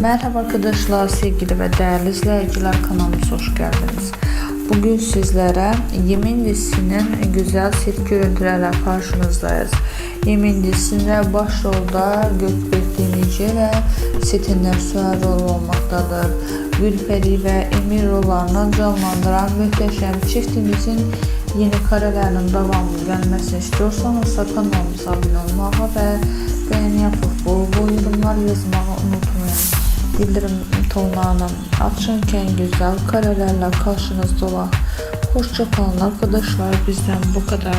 Merhaba arkadaşlar, sevgili ve değerli izleyiciler kanalımıza hoş geldiniz. Bugün sizlere Yemin dizisinin güzel set görüntülerle karşınızdayız. Yemin dizisinde başrolda Gökbek Demirci ve Setinler Suar rol olmaktadır. Gülperi ve Emir rollarını canlandıran muhteşem çiftimizin yeni karelerinin devamlı gelmesini istiyorsanız kanalımıza abone olmağı ve beğeni yapıp bol yorumlar unutmayın. Bildirim tonlarını açınken güzel karelerle karşınızda olan. Hoşça kalın arkadaşlar bizden bu kadar.